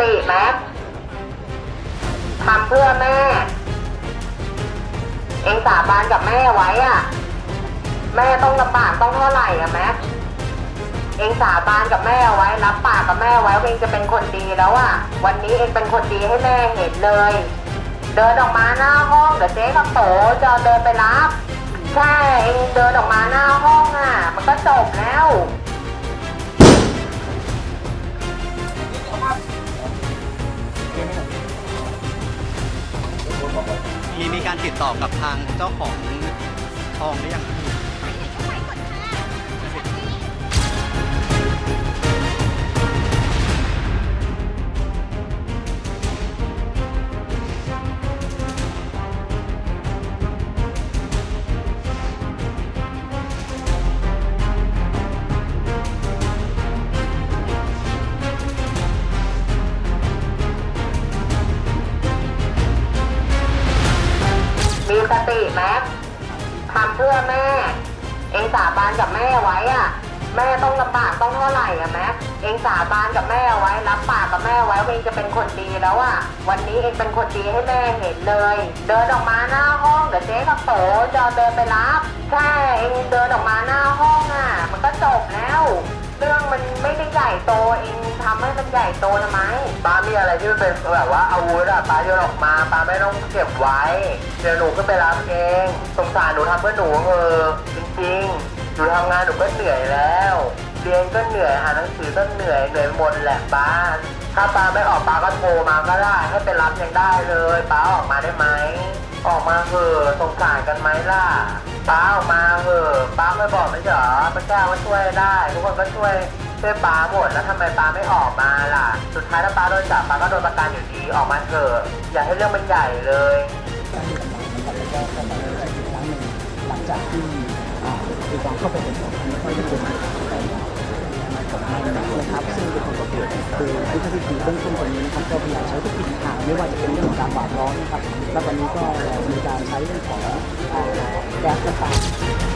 ติแม็กทำเพื่อแม่ เองสาบานกับแม่ไว้อะแม่ต้องลำบากต้องเท่าไหร่อะแม็กเองสาบานกับแม่ไว้รับปากกับแม่ไว้ว่าเองจะเป็นคนดีแล้วอะวันนี้เองเป็นคนดีให้แม่เห็นเลย เดินออกมาหน้าห้องเดี๋ยวเจ๊กับโตจะเดินไปรับแค่เองเดินออกมาหน้าห้องอะมันก็จบแล้ว มีมีการติดต่อกับทางเจ้าของทองหรือยัง สติแม็กทำเพื่อแม่ เองสาบานกับแม่ไว้อะแม่ต้องลำบากต้องเท่าไหร่อะแม็กเองสาบานกับแม่ไว้รับปากกับแม่ไว้ว่าเองจะเป็นคนดีแล้วอะวันนี้เองเป็นคนดีให้แม่เห็นเลย เดินออกมาหน้าห้องเดี๋ยวเจ๊กับโตจะเดินไปรับ แค่เองเดินออกมาหน้าห้องอะมันก็จบแล้ว เรื่องมันไม่ได้ใหญ่โตเองทำให้มันใหญ่โตทำไมป้ามีอะไรที่มันเป็นแบบว่าอาวุธอะป้าโยนออกมาป้าไม่ต้องเก็บไว้ เดี๋ยวหนูก็ไปรับเองสงสารหนูทำเพื่อหนูเออจริงๆหนูทำงานหนูก็เหนื่อยแล้วเรียนก็เหนื่อยอ่านหนังสือก็เหนื่อยเหนื่อยหมดแหละป้าถ้าป้าไม่ออกป้าก็โทรมาก็ได้ให้ไปรับยังได้เลยป้าออกมาได้ไหมออกมาเถอะสงสารกันไหมล่ะ ป้าออกมาเหอะป้าไม่บอกไม่ใช่เหรอพระเจ้าก็ช่วยได้ทุกคนก็ช่วยช่วยป้าหมดแล้วทำไมป้าไม่ออกมาล่ะ สุดท้ายถ้าป้าโดนจับป้าก็โดนประกันอยู่ดีออกมาเถอะอย่าให้เรื่องมันใหญ่เลยการที่กำลังนะครับแล้วก็กำลังอีกครั้งหนึ่งหลังจากที่อ่ามีการเข้าไปเป็นสอบไม่ค่อยได้เป็น นะครับซึ่งเป็นผลประโยชน์คือยุทธวิธีเบื้องต้นตรงนี้นะครับก็พยายามใช้ทุกวิธีทางไม่ว่าจะเป็นเรื่องของการหวาดล้อมนะครับและวตอนนี้ก็มีการใช้เรื่องของแก๊สน้ำตา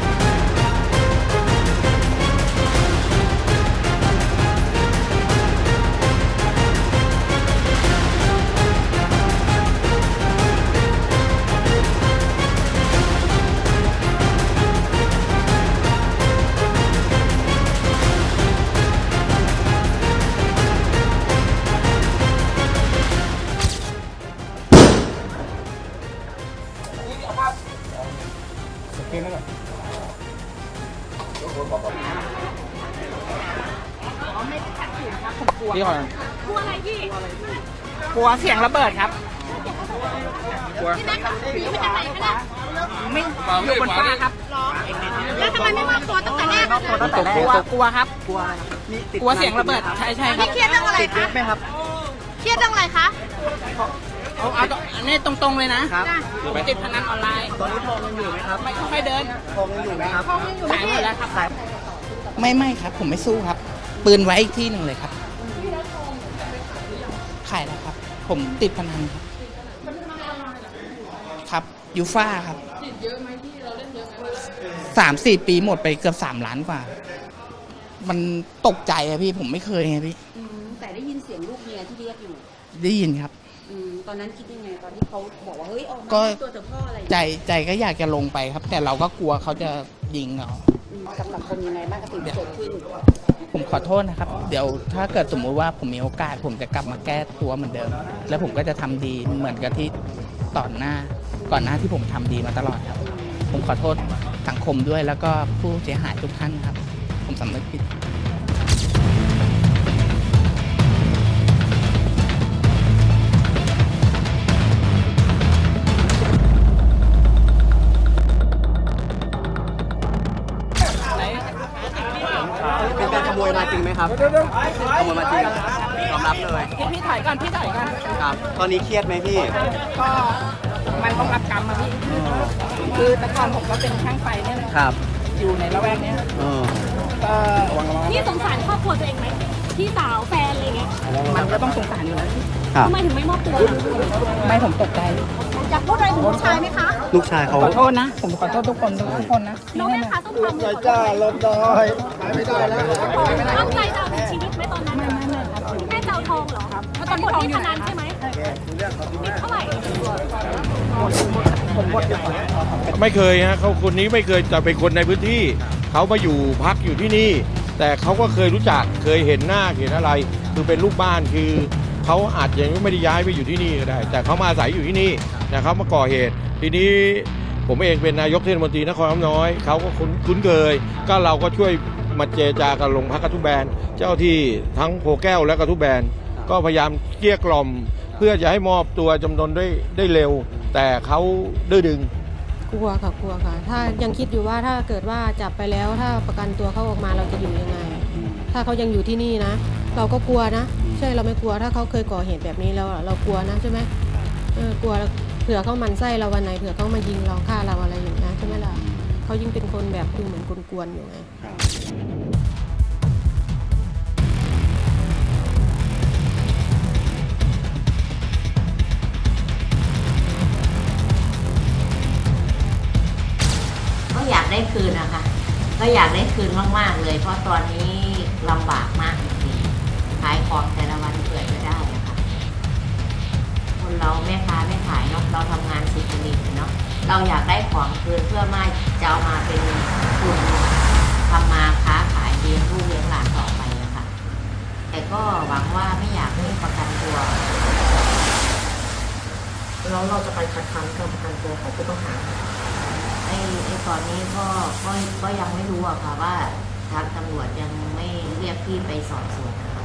พี่ขอกลัวอะไรพี่กลัวเสียงระเบิดครับกลัวพี่แม็กซ์หนีมาจากไหนคะเนี่ยไม่อยู่บนฟ้าครับหรอแล้วทำไมไม่มอบตัวตั้งแต่แรกอะคะกลัวกลัวครับ กลัวอะไรครับนี่ติดกลัวเสียงระเบิดใช่ใช่ครัพี่บเครียดเรื่องอะไรติดเยคะอะไหมครับ เครียดเรื่องอะไรคะ เอาเอา อันนี้ตรงๆเลยนะครับจ้ะผมติดพนันออนไลน์ ตอนนี้ทองยังอยู่ไหมครับไม่ค่อยเดินทองยังอยู่ไหมครับทองยังอยู่ไหมขายหมพี่ดแล้วครับไม่ไม่ครับ ผมไม่สู้ครับ ปืนไว้อีกที่หนึ่งเลยครับขายแล้วครับ ผมติดพนันครับครับยูฟ่าครับสามสี่ปีหมดไปเกือบสามล้านกว่า มันตกใจอะพี่ผมไม่เคยไงพี่ สียงลูกเมียที่เรียกอยู่ได้ยินครับ อืมตอนนั้นคิดยังไงตอนที่เขาบอกว่าเฮ้ยออกมาก็ ให้ตัวเถอะพ่ออะไรอย่างใจเงี้ยใจก็อยากจะลงไปครับ แต่เราก็กลัวเขาจะยิงเอาอืมกับสังคมยังไงบ้างกับสิ่งที่เกิดขึ้นผมขอโทษนะครับ เดี๋ยวถ้าเกิดสมมุติว่าผมมีโอกาส ผมจะกลับมาแก้ตัวเหมือนเดิม แล้วผมก็จะทำดีเหมือนกับที่ต่อนหน้า ก่อนหน้าที่ผมทำดีมาตลอดครับ ผมขอโทษสังคมด้วยแล้วก็ผู้เสียหายทุกท่านครับ ผมสำนึกผิด ยมาจริงไหมครับขโมยมาจริงยอมรับเลยพี่พี่ถ่ายก่อนพี่ถ่ายก่อนครับ ตอนนี้เครียดไหมพี่ก็มันต้องรับกรรมมาพี่คือแต่ก่อนผมก็เป็นช่างไฟเนี่ยแหละครับ อยู่ในละแวกเนี้ยเออ ก็ พี่สงสารครอบครัวตัวเองไหม พี่สาวแฟนอะไรเงี้ยมันก็ต้องสงสารอยู่แล้วครับทำไมถึงไม่มอบตัวล่ะไม่ผมตกใจอยากพูดอะไรถึงลูกชายไหมคะลูกชายเขาขอโทษนะ ผมขอโทษทุกคนทุกคนนะน้องแม่คะต้องทำเลยจ้าลดน้อยไม่ได้แล้วตั้งใจจะเอาถึงชีวิตไหมตอนนั้นไม่ไม่ไม่ครับแค่จะเอาทองเหรอครับก็คนหมดที่พนันใช่ไหมติดเท่าไหร่ไม่เคยฮะเขาคนนี้ไม่เคยแต่เป็นคนในพื้นที่ เขามาอยู่พักอยู่ที่นี่ แต่เขาก็เคยรู้จักเคยเห็นหน้าเห็นอะไร คือเป็นลูกบ้านคือเขาอาจยังไม่ได้ย้ายไปอยู่ที่นี่ก็ได้ แต่เขามาอาศัยอยู่ที่นี่นะครับมาก่อเหตุ ทีนี้ผมเองเป็นนายกเทศมนตรีนครน้อยเขาก็คุ้นเคย ก็เราก็ช่วยมาเจรจากับโรงพักกระทุแบน เจ้าที่ทั้งโพแก้วและกระทุแบน ก็พยายามเกลี้ยกล่อม เพื่อจะให้มอบตัวจำนวนได้ได้เร็ว แต่เขาดื้อดึง กลัวค่ะกลัวค่ะ ถ้ายังคิดอยู่ว่าถ้าเกิดว่าจับไปแล้วถ้าประกันตัวเขาออกมาเราจะอยู่ยังไง ถ้าเขายังอยู่ที่นี่นะ เราก็กลัวนะ ใช่เราไม่กลัวถ้าเขาเคยก่อเหตุแบบนี้แล้วอะเรากลัวนะใช่ไหมเออกลัวเผื่อเขามันไส้เราวันไหนเผื่อเขามายิงเราฆ่าเราอะไรอย่างเงี้ยใช่ไหมล่ะเขายิ่งเป็นคนแบบดูเหมือนกวนๆอยู่ไง คืนมาก ๆ เลย เพราะตอนนี้ลำบากมากจริงๆขายของแต่ละวันเกิดไม่ได้อะค่ะคนเราแม่ค้าไม่ขายเนาะเราทำงานสุจริตเนาะเราอยากได้ของคืนเพื่อไม่จะเอามาเป็นทุนทำมาค้าขายเลี้ยงลูกเลี้ยงหลานต่อไปนะคะ แต่ก็หวังว่าไม่อยากให้ประกันตัว แล้วเราจะไปคัดค้านการประกันตัวของผู้ต้องหา อ้ไอ้ตอนนี้ก็ก็ก็ยังไม่รู้อะค่ะว่าทางตำรวจยังไม่เรียกพี่ไปสอบสวนนะคะ